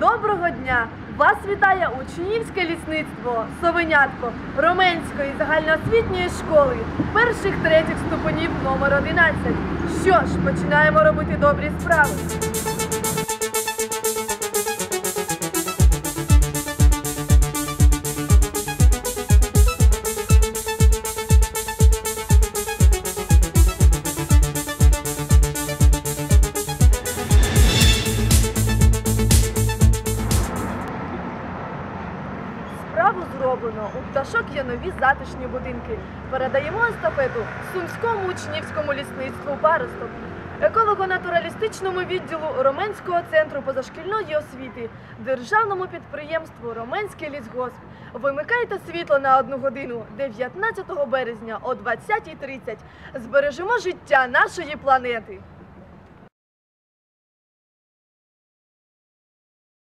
Доброго дня! Вас вітає учнівське лісництво Совенятко Роменської загальноосвітньої школи перших третіх ступенів номер 11. Що ж, починаємо робити добрі справи. Справу зроблено. У пташок є нові затишні будинки. Передаємо естафету Сумському учнівському лісництву Паросток, еколого-натуралістичному відділу Роменського центру позашкільної освіти, державному підприємству Роменський лісгосп. Вимикайте світло на одну годину 19 березня о 20.30. Збережемо життя нашої планети.